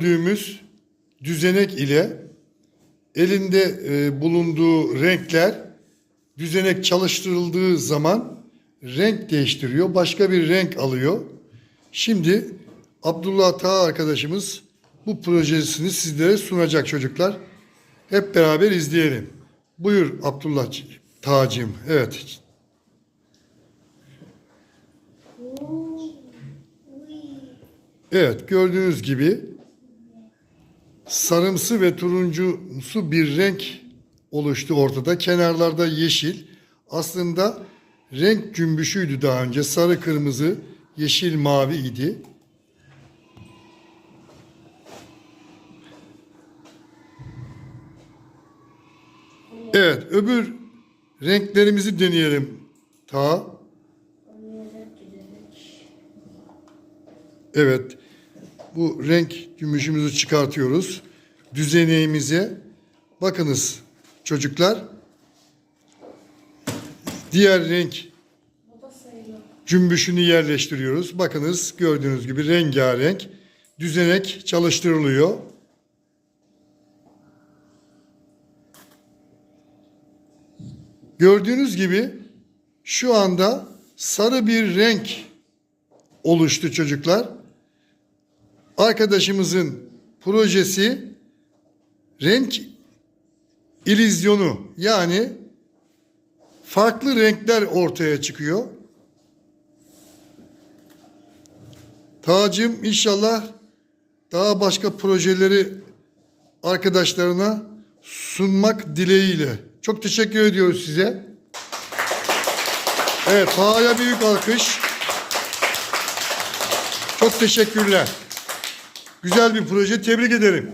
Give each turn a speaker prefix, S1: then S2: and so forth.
S1: gördüğümüz düzenek ile elinde e, bulunduğu renkler düzenek çalıştırıldığı zaman renk değiştiriyor. Başka bir renk alıyor. Şimdi Abdullah Taha arkadaşımız bu projesini sizlere sunacak çocuklar. Hep beraber izleyelim. Buyur Abdullah Tağcığım. Evet. Evet gördüğünüz gibi sarımsı ve turuncusu bir renk oluştu ortada. Kenarlarda yeşil. Aslında renk cümbüşüydü daha önce. Sarı, kırmızı, yeşil, mavi idi. Evet, öbür renklerimizi deneyelim. Ta. Evet. Bu renk gümüşümüzü çıkartıyoruz. Düzeneğimize bakınız çocuklar. Diğer renk cümbüşünü yerleştiriyoruz. Bakınız gördüğünüz gibi rengarenk düzenek çalıştırılıyor. Gördüğünüz gibi şu anda sarı bir renk oluştu çocuklar. Arkadaşımızın projesi renk ilizyonu yani farklı renkler ortaya çıkıyor. Tacım inşallah daha başka projeleri arkadaşlarına sunmak dileğiyle. Çok teşekkür ediyoruz size. Evet, Taha'ya büyük alkış. Çok teşekkürler. Güzel bir proje. Tebrik ederim.